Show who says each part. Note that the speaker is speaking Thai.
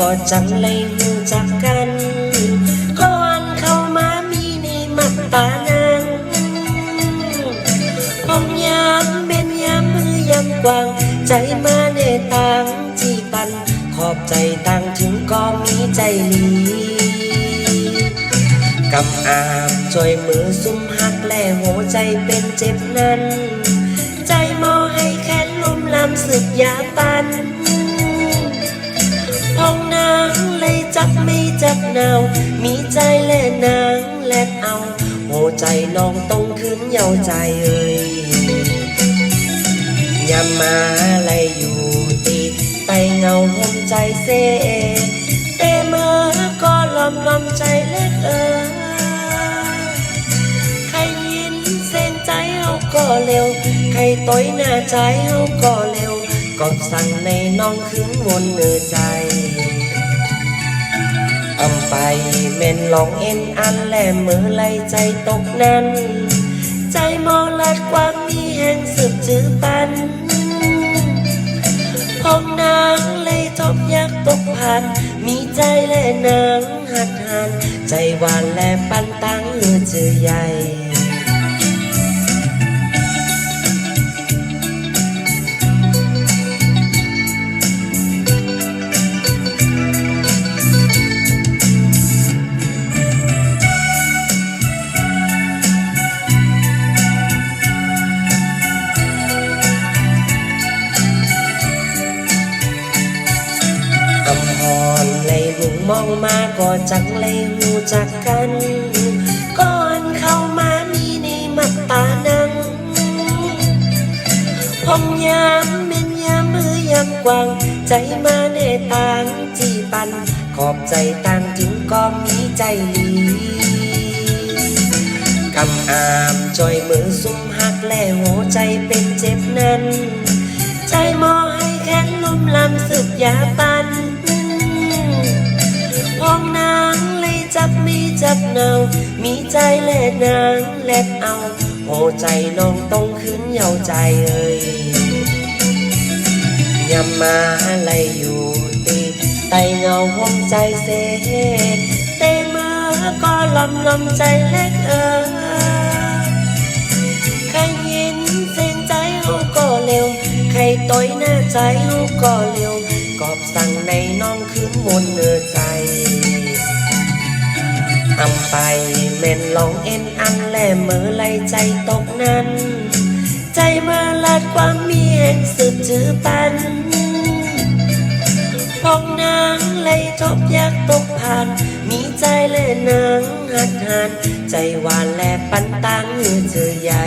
Speaker 1: ก็จังเลยรู้จักกัน ก่อนเข้ามามีในมักตานางผมยามเป็นยามมือยามกว้าง ใจมาในต่างจีปัน ขอบใจต่างถึงก็มีใจหลีกำอาบช่วยมือซุ่มหักและหัวใจเป็นเจ็บนั้น ใจมอให้แค่ลุ่มลำสึกยาปัน จับไม่จับหนาว มีใจและนางแลกเอาโหใจน้องต้องขึ้นเยาใจเอ่ยยามมาไรอยู่ตีไตเงาห่มใจเซเตเมื่อก็ลอมลอมใจเล็กเออใครยินเส้นใจเฮาก็เร็ว ใครต้อยหน้าใจเฮาก็เร็วก็สั่งในน้องขึ้นวนเนื้อใจ ไปเม่นลองเอ็นอันแหลมมือไหลใจตกนั้นใจมองลัดกว้างมีแห่งสืบจื้อปันพองนางเลยทบยักตกผ่าน มีใจและนางหัดหัน ใจหวานและปันตังเอือจื้อใหญ่ มองมาก็จังเลยหูจักกัน ก่อนเข้ามามีในมักตานังผมยามเป็นยามมือยามกว้าง ใจมาในต่างจีปัน ขอบใจต่างจึงก็มีใจหลีกำอามจอยมือซุ่มหักและหัวใจเป็นเจ็บนั้น ใจมอให้แค่ลุ่มลำสึกยาปัน มีใจและนางแลกเอาหัวใจน้องต้องขึ้นเยาใจเอ่ยยามมาอะไรอยู่ตีไตเงาห้องใจเสเตมือก็ลำลำใจเล็กเอ่ยใครยินเส้นใจเฮาก็เร็ว ใครต้อยหน้าใจเฮาก็เร็วกอบสั่งในน้องขึ้นมนเนื้อใจ อำไปเม่นลองเอ็นอันแลมือไหลใจตกนั้น ใจเมื่อลัดความมีแห่งสืบจือปันพองนางเลยทบยากตกผ่าน มีใจและนางหัดหานใจหวานและปันตังเจอใหญ่